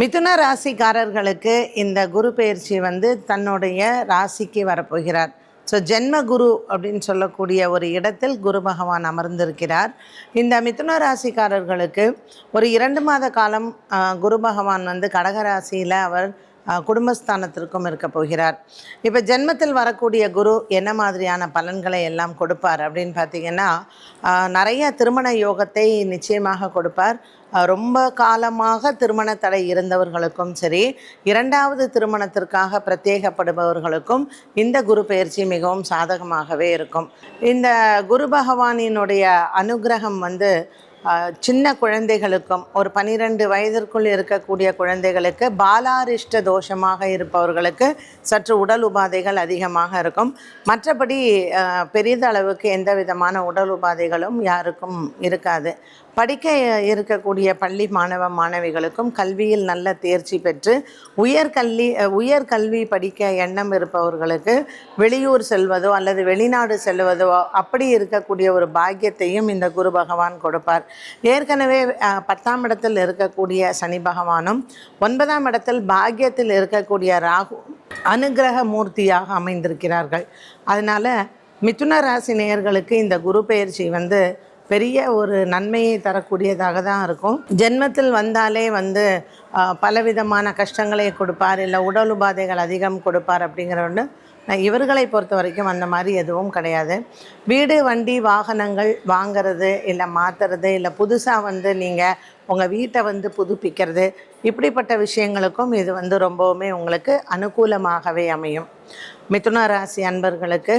மிதுன ராசிக்காரர்களுக்கு இந்த குரு பயிற்சி வந்து தன்னுடைய ராசிக்கு வரப்போகிறார். ஸோ ஜென்ம குரு அப்படின்னு சொல்லக்கூடிய ஒரு இடத்தில் குரு பகவான் அமர்ந்திருக்கிறார். இந்த மிதுன ராசிக்காரர்களுக்கு ஒரு இரண்டு மாத காலம் குரு பகவான் வந்து கடக ராசியில் அவர் குடும்பஸ்தானத்திற்கும் இருக்க போகிறார். இப்போ ஜென்மத்தில் வரக்கூடிய குரு என்ன மாதிரியான பலன்களை எல்லாம் கொடுப்பார் அப்படின்னு பார்த்தீங்கன்னா நிறைய திருமண யோகத்தை நிச்சயமாக கொடுப்பார். ரொம்ப காலமாக திருமண தடை இருந்தவர்களுக்கும் சரி இரண்டாவது திருமணத்திற்காக பிரத்யேகப்படுபவர்களுக்கும் இந்த குரு பயிற்சி மிகவும் சாதகமாகவே இருக்கும். இந்த குரு பகவானினுடைய அனுகிரகம் வந்து சின்ன குழந்தைகளுக்கும் ஒரு பனிரெண்டு வயதிற்குள் இருக்கக்கூடிய குழந்தைகளுக்கு பாலாரிஷ்ட தோஷமாக இருப்பவர்களுக்கு சற்று உடல் உபாதைகள் அதிகமாக இருக்கும். மற்றபடி பெரிதளவுக்கு எந்த விதமான உடல் உபாதைகளும் யாருக்கும் இருக்காது. படிக்க இருக்கக்கூடிய பள்ளி மாணவ மாணவிகளுக்கும் கல்வியில் நல்ல தேர்ச்சி பெற்று உயர்கல்வி உயர்கல்வி படிக்க எண்ணம் இருப்பவர்களுக்கு வெளியூர் செல்வதோ அல்லது வெளிநாடு செல்வதோ அப்படி இருக்கக்கூடிய ஒரு பாக்கியத்தையும் இந்த குரு பகவான் கொடுப்பார். ஏற்கனவே பத்தாம் இடத்தில் இருக்கக்கூடிய சனி பகவானும் ஒன்பதாம் இடத்தில் பாக்கியத்தில் இருக்கக்கூடிய ராகு அனுக்கிரக மூர்த்தியாக அமைந்திருக்கிறார்கள். அதனால் மிதுன ராசி நேயர்களுக்கு இந்த குரு பயிற்சி வந்து பெரிய ஒரு நன்மையை தரக்கூடியதாக தான் இருக்கும். ஜென்மத்தில் வந்தாலே வந்து பலவிதமான கஷ்டங்களை கொடுப்பார் இல்லை உடல் உபாதைகள் அதிகம் கொடுப்பார் அப்படிங்கிற ஒன்று இவர்களை பொறுத்த வரைக்கும் அந்த மாதிரி எதுவும் கிடையாது. வீடு வண்டி வாகனங்கள் வாங்கிறது இல்லை மாற்றுறது இல்லை புதுசாக வந்து நீங்கள் உங்கள் வீட்டை வந்து புதுப்பிக்கிறது இப்படிப்பட்ட விஷயங்களுக்கும் இது வந்து ரொம்பவுமே உங்களுக்கு அனுகூலமாகவே அமையும். மிதுன ராசி அன்பர்களுக்கு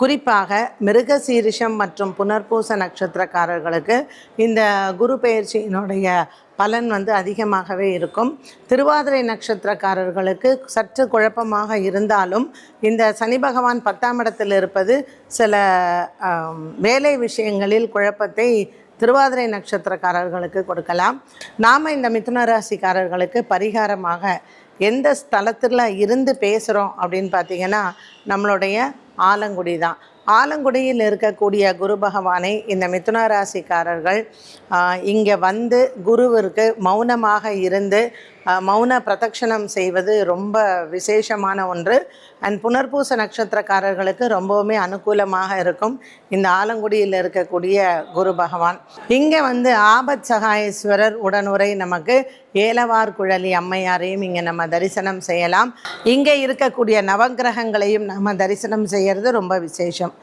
குறிப்பாக மிருகசீரிஷம் மற்றும் புனர்பூச நட்சத்திரக்காரர்களுக்கு இந்த குரு பெயர்ச்சியினுடைய பலன் வந்து அதிகமாகவே இருக்கும். திருவாதிரை நட்சத்திரக்காரர்களுக்கு சற்று குழப்பமாக இருந்தாலும் இந்த சனி பகவான் பத்தாம் இடத்தில் இருப்பது சில வேலை விஷயங்களில் குழப்பத்தை திருவாதிரை நட்சத்திரக்காரர்களுக்கு கொடுக்கலாம். நாம் இந்த மிதுன ராசிக்காரர்களுக்கு பரிகாரமாக எந்த ஸ்தலத்தில் இருந்து பேசுகிறோம் அப்படின்னு பார்த்தீங்கன்னா நம்மளுடைய ஆலங்குடி தான். ஆலங்குடியில் இருக்கக்கூடிய குரு பகவானை இந்த மிதுன ராசிக்காரர்கள் இங்கே வந்து குருவிற்கு மௌனமாக இருந்து மௌன பிரதட்சணம் செய்வது ரொம்ப விசேஷமான ஒன்று. அண்ட் புனர்பூச நட்சத்திரக்காரர்களுக்கு ரொம்பவுமே அனுகூலமாக இருக்கும். இந்த ஆலங்குடியில் இருக்கக்கூடிய குரு பகவான். இங்கே வந்து ஆபத் சகாயேஸ்வரர் உடனுரை நமக்கு ஏலவார் குழலி அம்மையாரையும் இங்கே நம்ம தரிசனம் செய்யலாம். இங்கே இருக்கக்கூடிய நவக்கிரகங்களையும் நம்ம தரிசனம் செய்கிறது ரொம்ப விசேஷம்.